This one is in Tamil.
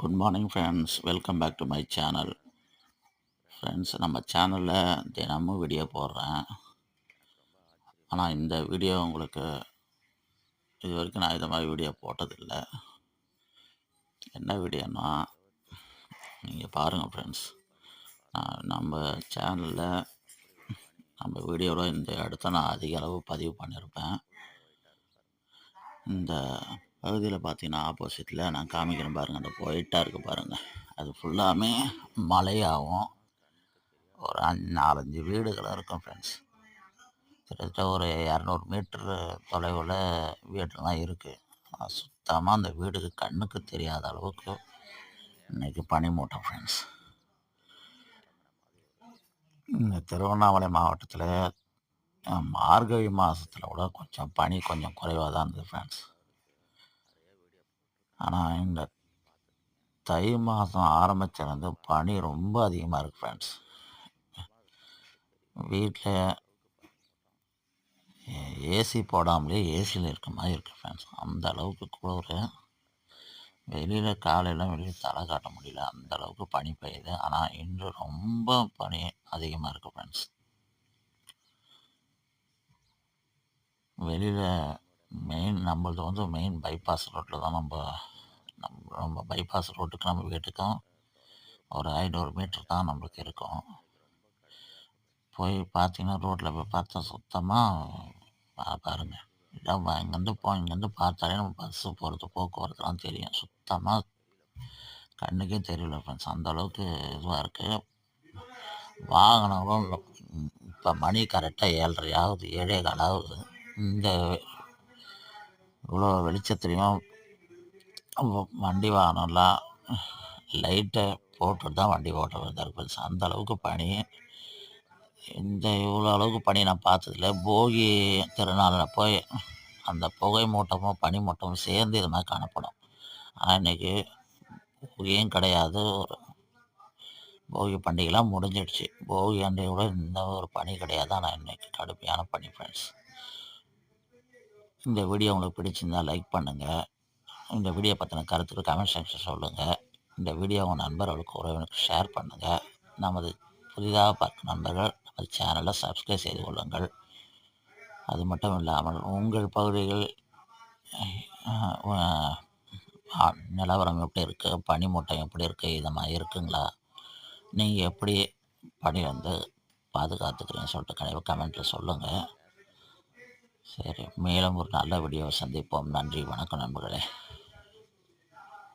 Good morning friends welcome back to my channel friends நம்ம சேனலில் தினமும் வீடியோ போடுறேன். ஆனால் இந்த வீடியோ உங்களுக்கு இது வரைக்கும் நான் இது மாதிரி வீடியோ போட்டதில்லை. என்ன வீடியோன்னா நீங்கள் பாருங்கள் ஃப்ரெண்ட்ஸ் நம்ம சேனலில் நம்ம வீடியோவில் இந்த இடத்த நான் அதிக அளவு பதிவு பண்ணியிருப்பேன் இந்த பகுதியில் பார்த்தீங்கன்னா ஆப்போசிட்டில் நான் காமிக்கிறேன் பாருங்கள் அந்த ஒயிட்டாக இருக்குது பாருங்கள் அது ஃபுல்லாமே மலையாகவும் ஒரு நாலஞ்சு வீடுகளும் இருக்கும் ஃப்ரெண்ட்ஸ் கிட்டத்தட்ட ஒரு இரநூறு மீட்ரு தொலைவில் வீடுலாம் இருக்குது சுத்தமாக அந்த வீடுக்கு கண்ணுக்கு தெரியாத அளவுக்கு இன்றைக்கி பனிமூட்டம் ஃப்ரெண்ட்ஸ் இந்த திருவண்ணாமலை மாவட்டத்தில் மார்கழி மாதத்தில் கூட கொஞ்சம் பனி கொஞ்சம் குறைவாக தான் இருந்தது ஃப்ரெண்ட்ஸ் ஆனால் இந்த தை மாதம் ஆரம்பிச்சிருந்து பனி ரொம்ப அதிகமாக இருக்குது ஃப்ரெண்ட்ஸ் வீட்டில் ஏசி போடாமலே ஏசியில் இருக்க மாதிரி இருக்குது ஃப்ரெண்ட்ஸ் அந்த அளவுக்கு குளிர். வெளியில் காலையில் வெளியில் தலை காட்ட முடியல. அந்த அளவுக்கு பனி பெய்யுது. ஆனால் இன்று ரொம்ப பனி அதிகமாக இருக்குது ஃப்ரெண்ட்ஸ் வெளியில் மெயின் நம்மளது வந்து மெயின் பைபாஸ் ரோட்டில் தான் நம்ம நம்ம நம்ம பைபாஸ் ரோட்டுக்கு நம்ம வீட்டுக்கும் ஒரு ஐநூறு மீட்டர் தான் நம்மளுக்கு இருக்கும். போய் பார்த்தீங்கன்னா ரோட்டில் போய் பார்த்தா சுத்தமாக பாருங்கள் இதான் இங்கேருந்து போ இங்கேருந்து பார்த்தாலே நம்ம பஸ்ஸு போகிறது போக்குவரத்துலாம் தெரியும். சுத்தமாக கண்ணுக்கே தெரியல ஃப்ரெண்ட்ஸ் அந்த அளவுக்கு இதுவாக இருக்குது வாகனங்களும் இப்போ மணி கரெக்டாக ஏழரை ஆகுது ஏழே கால் ஆகுது இந்த இவ்வளோ வெளிச்சத்துலேயும் வண்டி வாகனம்லாம் லைட்டை போட்டுட்டு தான் வண்டி ஓட்ட வேண்டியதாக அந்த அளவுக்கு பனி. இந்த இவ்வளோ அளவுக்கு பனி நான் பார்த்ததில்ல. போகி திருநாளில் போய் அந்த புகை மூட்டமும் பனி மூட்டமும் சேர்ந்து இது மாதிரி காணப்படும். ஆனால் இன்றைக்கி போகியும் கிடையாது. ஒரு போகி பண்டிகைலாம் முடிஞ்சிடுச்சு. போகி அன்றையோட இந்த ஒரு பனி கிடையாது. ஆனால் இன்றைக்கி கடுமையான பனி ஃப்ரெண்ட்ஸ் இந்த வீடியோ உங்களுக்கு பிடிச்சிருந்தால் லைக் பண்ணுங்கள் இந்த வீடியோ பற்றின கருத்துக்கள் கமெண்ட் செக்ஷன் சொல்லுங்கள் இந்த வீடியோ உங்கள் நண்பர்களுக்கு உறவினருக்கு ஷேர் பண்ணுங்கள் நமது புதிதாக பார்க்கும் நண்பர்கள் நமது சேனலை சப்ஸ்கிரைப் செய்து கொள்ளுங்கள். அது மட்டும் இல்லாமல் உங்கள் பகுதிகள் நிலவரம் எப்படி இருக்குது பனிமூட்டம் எப்படி இருக்குது இது மாதிரி இருக்குங்களா? நீங்கள் எப்படி பனி வந்து பாதுகாத்துக்கிறீங்கன்னு சொல்லிட்டு கண்டிப்பாக கமெண்ட்டில் சொல்லுங்கள் சரி மேலும் ஒரு நல்ல வீடியோவை சந்திப்போம். நன்றி வணக்கம் நண்பர்களே.